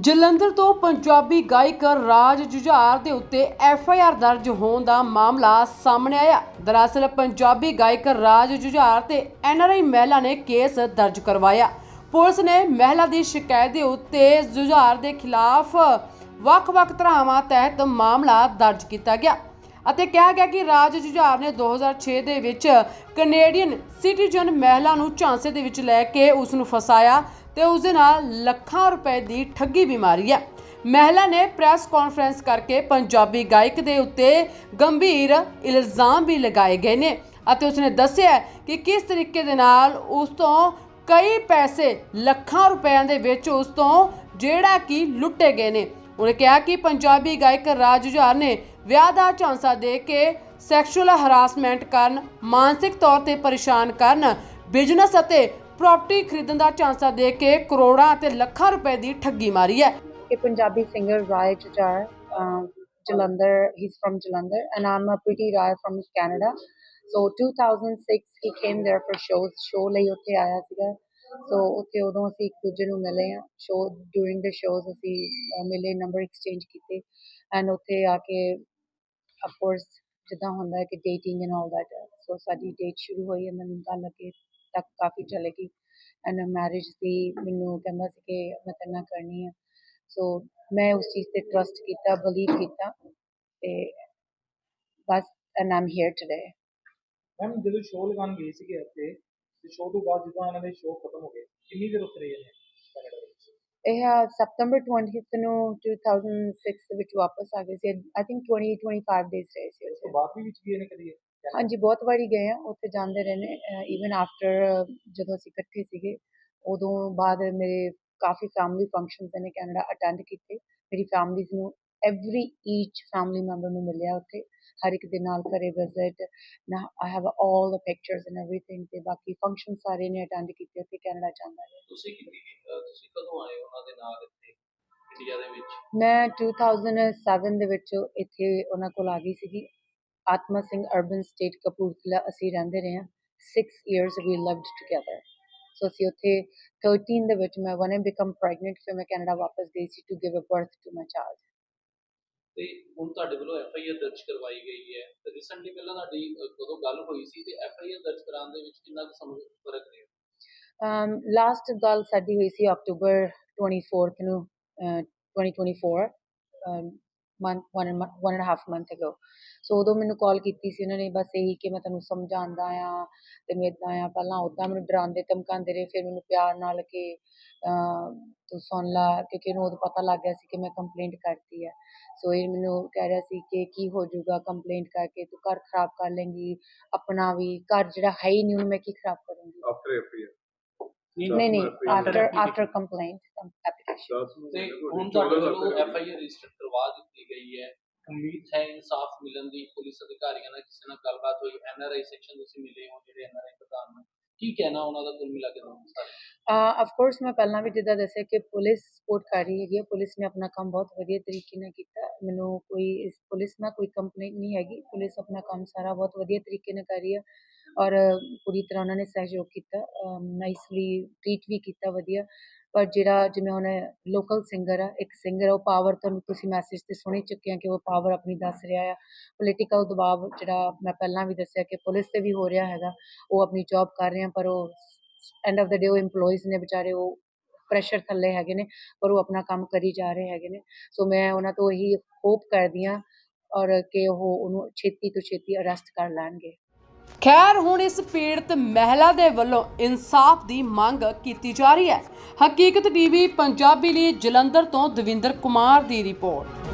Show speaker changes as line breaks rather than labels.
ਜਲੰਧਰ ਤੋਂ ਪੰਜਾਬੀ ਗਾਇਕ ਰਾਜ ਜੁਝਾਰ ਦੇ ਉੱਤੇ ਐਫ ਆਈ ਆਰ ਦਰਜ ਹੋਣ ਦਾ ਮਾਮਲਾ ਸਾਹਮਣੇ ਆਇਆ। ਦਰਅਸਲ ਪੰਜਾਬੀ ਗਾਇਕ ਰਾਜ ਜੁਝਾਰ ਤੇ ਐਨ ਆਰ ਆਈ ਮਹਿਲਾ ਨੇ ਕੇਸ ਦਰਜ ਕਰਵਾਇਆ। ਪੁਲਿਸ ਨੇ ਮਹਿਲਾ ਦੀ ਸ਼ਿਕਾਇਤ ਦੇ ਉੱਤੇ ਜੁਝਾਰ ਦੇ ਖਿਲਾਫ ਵੱਖ-ਵੱਖ ਧਾਰਾਵਾਂ ਤਹਿਤ ਮਾਮਲਾ ਦਰਜ ਕੀਤਾ ਗਿਆ ਅਤੇ ਕਿਹਾ ਗਿਆ ਕਿ ਰਾਜ ਜੁਝਾਰ ਨੇ 2006 ਦੇ ਵਿੱਚ ਕੈਨੇਡੀਅਨ ਸਿਟੀਜ਼ਨ ਮਹਿਲਾ ਨੂੰ ਝਾਂਸੇ ਦੇ ਵਿੱਚ ਲੈ ਕੇ ਉਸ ਨੂੰ ਫਸਾਇਆ ਤੇ ਉਸ ਦੇ ਨਾਲ ਲੱਖਾਂ ਰੁਪਏ ਦੀ ਠੱਗੀ ਬਿਮਾਰੀ ਹੈ। ਮਹਿਲਾ ਨੇ ਪ੍ਰੈਸ ਕਾਨਫਰੰਸ ਕਰਕੇ ਪੰਜਾਬੀ ਗਾਇਕ ਦੇ ਉੱਤੇ ਗੰਭੀਰ ਇਲਜ਼ਾਮ ਵੀ ਲਗਾਏ ਗਏ ਨੇ ਅਤੇ ਉਸਨੇ ਦੱਸਿਆ ਕਿ ਕਿਸ ਤਰੀਕੇ ਦੇ ਨਾਲ ਉਸ ਤੋਂ ਕਈ ਪੈਸੇ ਲੱਖਾਂ ਰੁਪਇਆਂ ਦੇ ਵਿੱਚ ਉਸ ਤੋਂ ਜਿਹੜਾ ਕਿ ਲੁੱਟੇ ਗਏ ਨੇ। ਉਹਨੇ ਕਿਹਾ ਕਿ ਪੰਜਾਬੀ ਗਾਇਕ ਰਾਜ ਜੁਝਾਰ ਨੇ ਵਿਆਹ ਦਾ ਝਾਂਸਾ ਦੇ ਕੇ ਸੈਕਸ਼ੂਅਲ ਹਰਾਸਮੈਂਟ ਕਰਨ ਮਾਨਸਿਕ ਤੌਰ ਤੇ ਪਰੇਸ਼ਾਨ ਕਰਨ ਬਿਜ਼ਨਸ ਅਤੇ ਪ੍ਰਾਪਰਟੀ ਖਰੀਦਣ ਦਾ ਝਾਂਸਾ ਦੇ ਕੇ ਕਰੋੜਾਂ ਅਤੇ ਲੱਖਾਂ ਰੁਪਏ ਦੀ ਠੱਗੀ ਮਾਰੀ ਹੈ
ਕਿ ਪੰਜਾਬੀ ਸਿੰਗਰ ਰਾਏ ਚੁਚਾਰ Jalandhar. He's from Jalandhar, and I'm a pretty Raya from Canada. So 2006 he came there for shows. Show ਲਈ ਉੱਥੇ ਆਇਆ ਸੀਗਾ। ਸੋ ਉੱਥੇ ਉਦੋਂ ਅਸੀਂ ਇੱਕ ਦੂਜੇ ਨੂੰ ਮਿਲੇ ਆ ਸ਼ੋ ਡੂਰਿੰਗ ਦ ਸ਼ੋਜ਼ ਅਸੀਂ ਮਿਲੇ ਨੰਬਰ ਐਕਸਚੇਂਜ ਕੀਤੇ ਐਂਡ ਉੱਥੇ ਆ ਕੇ ਆਫ ਕੋਰਸ ਜਿੱਦਾਂ ਹੁੰਦਾ ਹੈ ਕਿ dating and all that so ਸਾਡੀ ਡੇਟ ਸ਼ੁਰੂ ਹੋਈ ਐਂਡ ਦੈਨ ਗੱਲ ਲੱਗੇ ਤੱਕ ਕਾਫੀ ਚੱਲੇਗੀ and ਮੈਰਿਜ ਦੀ ਮੈਨੂੰ ਕਹਿੰਦਾ ਸੀ ਕਿ ਮੈਂ ਤੇਰੇ ਨਾਲ ਕਰਨੀ ਹੈ ਸੋ ਮੈਂ ਉਸ ਚੀਜ਼ ਤੇ ਟਰਸਟ ਕੀਤਾ ਬਲੀਵ ਕੀਤਾ ਤੇ ਬਸ and I'm here today
ma'am ਜਦੋਂ ਸ਼ੋਅ ਲਗਾਉਣ ਗਏ ਸੀਗੇ ਇੱਥੇ ਤੇ ਸ਼ੋਅ ਤੋਂ ਬਾਅਦ ਜਦੋਂ ਇਹਨਾਂ ਦੇ ਸ਼ੋਅ ਖਤਮ ਹੋ ਗਏ ਕਿੰਨੀ ਦੇਰ ਉੱਥੇ ਰਹੇ ਨੇ ਕੈਨੇਡਾ ਵਿੱਚ?
ਇਹ ਸਤੰਬਰ 20th ਨੂੰ 2006 ਦੇ ਵਿੱਚ ਵਾਪਸ ਆ ਗਏ ਸੀ। ਆਈ ਥਿੰਕ 20 25 ਡੇਜ਼ ਰਹੇ ਸੀ
ਉਸ ਤੋਂ ਬਾਅਦ ਵੀ ਵਿੱਚ ਗਏ ਨੇ ਕਦੀ?
ਹਾਂਜੀ ਬਹੁਤ ਵਾਰੀ ਗਏ ਆ ਉੱਥੇ ਜਾਂਦੇ ਰਹੇ ਨੇ ਇਵਨ ਆਫਟਰ ਜਦੋਂ ਅਸੀਂ ਇਕੱਠੇ ਸੀਗੇ ਉਦੋਂ ਬਾਅਦ ਮੇਰੇ ਕਾਫੀ ਫੈਮਿਲੀ ਫੰਕਸ਼ਨਸ ਨੇ ਕੈਨੇਡਾ ਅਟੈਂਡ ਕੀਤੇ ਮੇਰੀ ਫੈਮਿਲੀਜ਼ ਨੂੰ ਐਵਰੀ ਈਚ ਫੈਮਿਲੀ ਮੈਂਬਰ ਨੂੰ ਮਿਲਿਆ ਉੱਥੇ ਹਰ ਇੱਕ ਦੇ ਨਾਲ ਘਰੇ ਵਿਜ਼ਿਟ ਨਾ I have all the pictures and everything ਤੇ ਬਾਕੀ ਫੰਕਸ਼ਨ ਸਾਰੇ ਨੇ ਅਟੈਂਡ ਕੀਤੇ ਉੱਥੇ ਕੈਨੇਡਾ ਜਾਂਦਾ ਰਿਹਾ।
ਤੁਸੀਂ ਕਿੰਨੀ ਤੁਸੀਂ ਕਦੋਂ ਆਏ ਉਹਨਾਂ ਦੇ ਨਾਲ ਇੱਥੇ ਇੰਡੀਆ ਦੇ ਵਿੱਚ?
ਮੈਂ 2007 ਦੇ ਵਿੱਚ ਇੱਥੇ ਉਹਨਾਂ ਕੋਲ ਆ ਗਈ ਸੀਗੀ। ਆਤਮਾ ਸਿੰਘ ਅਰਬਨ ਸਟੇਟ ਕਪੂਰਥਲਾ ਅਸੀਂ ਰਹਿੰਦੇ ਰਹੇ ਹਾਂ 6 years we lived together so ਅਸੀਂ ਉੱਥੇ 13 ਦੇ ਵਿੱਚ ਮੈਂ ਵਨ ਬਿਕਮ ਪ੍ਰੈਗਨੈਂਟ ਫਿਰ ਮੈਂ ਕੈਨੇਡਾ ਵਾਪਸ ਗਈ ਸੀ to give a birth to my child
ਤੇ ਹੁਣ ਤੁਹਾਡੇ ਵੱਲੋਂ ਐਫ ਆਈ ਆਰ ਦਰਜ ਕਰਵਾਈ ਗਈ ਹੈ। ਤੇ ਰੀਸੈਂਟਲੀ ਪਹਿਲਾਂ ਤੁਹਾਡੀ ਕਦੋਂ ਗੱਲ ਹੋਈ ਸੀ ਤੇ ਐਫ ਆਈ ਆਰ ਦਰਜ ਕਰਾਉਣ ਦੇ ਵਿੱਚ ਕਿੰਨਾ ਕੁ ਸਮਾਂ ਫ਼ਰਕ ਰਿਹਾ?
ਲਾਸਟ ਗੱਲ ਸਾਡੀ ਹੋਈ ਸੀ ਅਕਤੂਬਰ 24th ਨੂੰ ਅਹ, 2024 month one one and half month ago so ਉਦੋਂ ਮੈਨੂੰ ਕਾਲ ਕੀਤੀ ਸੀ ਉਹਨਾਂ ਨੇ ਬਸ ਇਹੀ ਕਿ ਮੈਂ ਤੈਨੂੰ ਸਮਝਾਉਂਦਾ ਆ ਤੈਨੂੰ ਇਦਾਂ ਆ ਪਹਿਲਾਂ ਉਦਾਂ ਮੈਨੂੰ ਡਰਾਉਂਦੇ ਧਮਕਾਉਂਦੇ ਰਹੇ ਫਿਰ ਮੈਨੂੰ ਪਿਆਰ ਨਾਲ ਕਿ ਤੂੰ ਸੁਣ ਲਾ ਕਿਉਂਕਿ ਇਹਨੂੰ ਉਦੋਂ ਪਤਾ ਲੱਗ ਗਿਆ ਸੀ ਕਿ ਮੈਂ ਕੰਪਲੇਂਟ ਕਰਤੀ ਹੈ ਸੋ ਇਹ ਮੈਨੂੰ ਕਹਿ ਰਿਹਾ ਸੀ ਕਿ ਕੀ ਹੋ ਜਾਊਗਾ ਕੰਪਲੇਂਟ ਕਰਕੇ ਤੂੰ ਘਰ ਖਰਾਬ ਕਰ ਲੇਂਗੀ ਆਪਣਾ ਵੀ ਘਰ ਜਿਹੜਾ ਹੈ ਹੀ ਨਹੀਂ ਉਹਨੂੰ ਮੈਂ ਕੀ ਖਰਾਬ ਕਰੂੰਗੀ?
After FIR.
ਨਹੀਂ ਨਹੀਂ ਆਫਟਰ. ਆਫਟਰ ਕੰਪਲੇਂਟ ਐਪਲੀਕੇਸ਼ਨ
ਤੇ ਹੁਣ ਤੁਹਾਡੇ ਵੱਲੋਂ ਐਫ ਆਈ ਆਰ ਰਜਿਸਟਰ ਕਰਵਾ ਦਿੱਤੀ ਗਈ ਹੈ। ਉਮੀਦ ਹੈ ਇਨਸਾਫ ਮਿਲਣ ਦੀ ਪੁਲਿਸ ਅਧਿਕਾਰੀਆਂ ਨਾਲ ਕਿਸੇ ਨਾਲ ਗੱਲਬਾਤ ਹੋਈ। ਐਨ ਸੈਕਸ਼ਨ ਤੁਸੀਂ ਮਿਲੇ ਹੋ ਜਿਹੜੇ ਐਨ ਪ੍ਰਧਾਨ ਨੂੰ। ਕੀ ਕਹਿਣਾ ਉਹਨਾਂ ਦਾ, ਕੁੱਲ ਮਿਲਾ ਕੇ ਤੁਹਾਨੂੰ ਸਾਰੇ?
ਆਫ ਕੋਰਸ ਮੈਂ ਪਹਿਲਾਂ ਵੀ ਜਿੱਦਾਂ ਦੱਸਿਆ ਕਿ ਪੁਲਿਸ ਸਪੋਰਟ ਕਰ ਰਹੀ ਹੈਗੀ ਪੁਲਿਸ ਨੇ ਆਪਣਾ ਕੰਮ ਬਹੁਤ ਵਧੀਆ ਤਰੀਕੇ ਨਾਲ ਕੀਤਾ। ਮੈਨੂੰ ਕੋਈ ਇਸ ਪੁਲਿਸ ਨਾਲ ਕੋਈ ਕੰਪਲੇਂਟ ਨਹੀਂ ਹੈਗੀ। ਪੁਲਿਸ ਆਪਣਾ ਕੰਮ ਸਾਰਾ ਬਹੁਤ ਵਧੀਆ ਤਰੀਕੇ ਨਾਲ ਕਰ ਰਹੀ ਹੈ ਔਰ ਪੂਰੀ ਤਰ੍ਹਾਂ ਉਹਨਾਂ ਨੇ ਸਹਿਯੋਗ ਕੀਤਾ। ਨਾਈਸਲੀ ਟ੍ਰੀਟ ਵੀ ਕੀਤਾ ਵਧੀਆ। ਪਰ ਜਿਹੜਾ ਜਿਵੇਂ ਹੁਣ ਲੋਕਲ ਸਿੰਗਰ ਆ, ਇੱਕ ਸਿੰਗਰ ਉਹ ਪਾਵਰ ਤੁਹਾਨੂੰ ਤੁਸੀਂ ਮੈਸੇਜ ਤੇ ਸੁਣੀ ਚੁੱਕੇ ਆ ਕਿ ਉਹ ਪਾਵਰ ਆਪਣੀ ਦੱਸ ਰਿਹਾ ਆ। ਪੋਲੀਟੀਕਲ ਦਬਾਅ ਜਿਹੜਾ ਮੈਂ ਪਹਿਲਾਂ ਵੀ ਦੱਸਿਆ ਕਿ ਪੁਲਿਸ ਤੇ ਵੀ ਹੋ ਰਿਹਾ ਹੈਗਾ, ਉਹ ਆਪਣੀ ਜੋਬ ਕਰ ਰਹੇ ਆ, ਪਰ ਉਹ ਐਂਡ ਆਫ ਦਾ ਡੇ ਉਹ ਇੰਪਲੋਈਜ਼ ਨੇ ਵਿਚਾਰੇ ਉਹ ਪ੍ਰੈਸ਼ਰ ਥੱਲੇ ਹੈਗੇ ਨੇ, ਪਰ ਉਹ ਆਪਣਾ ਕੰਮ ਕਰੀ ਜਾ ਰਹੇ ਹੈਗੇ ਨੇ। ਸੋ ਮੈਂ ਉਹਨਾਂ ਤੋਂ ਇਹੀ ਹੋਪ ਕਰਦੀ ਹਾਂ ਔਰ ਕਿ ਉਹ ਉਹਨੂੰ ਛੇਤੀ ਤੋਂ ਛੇਤੀ ਅਰੈਸਟ ਕਰ ਲੈਣਗੇ।
ਖੈਰ, ਹੁਣ ਇਸ ਪੀੜਤ ਮਹਿਲਾ ਦੇ ਵੱਲੋਂ ਇਨਸਾਫ ਦੀ ਮੰਗ ਕੀਤੀ ਜਾ ਰਹੀ ਹੈ। ਹਕੀਕਤ ਟੀਵੀ ਪੰਜਾਬੀ ਲਈ ਜਲੰਧਰ ਤੋਂ ਦਵਿੰਦਰ ਕੁਮਾਰ ਦੀ ਰਿਪੋਰਟ।